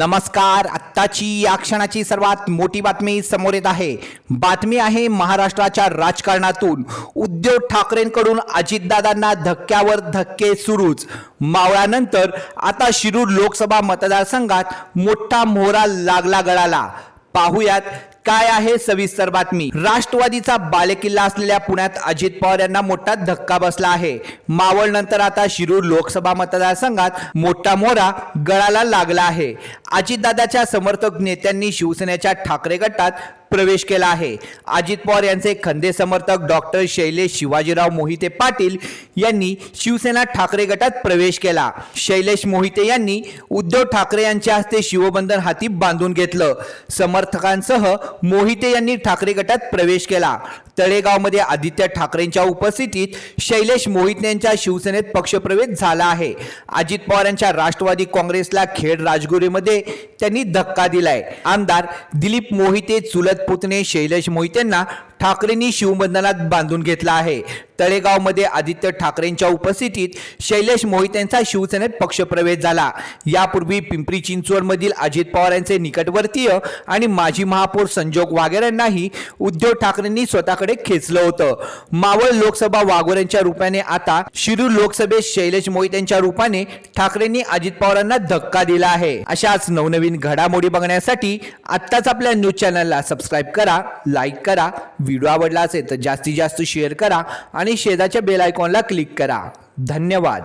नमस्कार. आत्ताची या क्षणाची सर्वात मोठी बातमी समोर येत आहे. बातमी आहे महाराष्ट्राच्या राजकारणातून. उद्धव ठाकरेंकडून अजितदादांना धक्क्यावर धक्के सुरूच. मावळानंतर आता शिरूर लोकसभा मतदारसंघात मोठा मोहरा लागला गळाला. पाहुयात काय आहे सविस्तर बातमी. राष्ट्रवादीचा बालेकिल्ला असलेल्या पुण्यात अजित पवार यांना मोठा धक्का बसला आहे. मावळ नंतर आता शिरूर लोकसभा मतदारसंघात मोठा मोहरा गळाला लागला आहे. अजितदादाच्या समर्थक नेत्यांनी शिवसेनेच्या ठाकरे गटात प्रवेश केला आहे. अजित पवार यांचे खंदे समर्थक डॉक्टर शैलेश शिवाजीराव मोहिते पाटील यांनी शिवसेना ठाकरे गटात प्रवेश केला. शैलेश मोहिते यांनी उद्धव ठाकरे यांच्या हस्ते शिवबंधन हाती बांधून घेतलं. समर्थकांसह मोहिते यांनी ठाकरे गटात प्रवेश केला. तळेगावमध्ये आदित्य ठाकरेंच्या उपस्थितीत शैलेश मोहित यांच्या शिवसेनेत पक्षप्रवेश झाला आहे. अजित पवार यांच्या राष्ट्रवादी काँग्रेसला खेड राजगुरीमध्ये त्यांनी धक्का दिलाय. आमदार दिलीप मोहिते चुलत पुतणे शैलेश मोहितेंना ठाकरेंनी शिवबंधनात बांधून घेतला आहे. तळेगावमध्ये आदित्य ठाकरेंच्या उपस्थितीत शैलेश मोहित यांचा शिवसेनेत पक्षप्रवेश झाला. यापूर्वी पिंपरी चिंचवडमधील अजित पवार यांचे निकटवर्तीय आणि माजी महापौर संजोग वाघेर यांनाही उद्धव ठाकरेंनी स्वतःकडे खेचलं होतं. मावळ लोकसभा वाघोर यांच्या रूपाने आता शिरूर लोकसभेत शैलेश मोहित यांच्या रूपाने ठाकरेंनी अजित पवारांना धक्का दिला आहे. अशाच नवनवीन घडामोडी बघण्यासाठी आत्ताच आपल्या न्यूज चॅनलला सबस्क्राईब करा लाईक करा व्हिडिओ आवडला असेल तर जास्तीत जास्त शेअर करा आणि शेजाच्या बेल आयकॉनला क्लिक करा. धन्यवाद.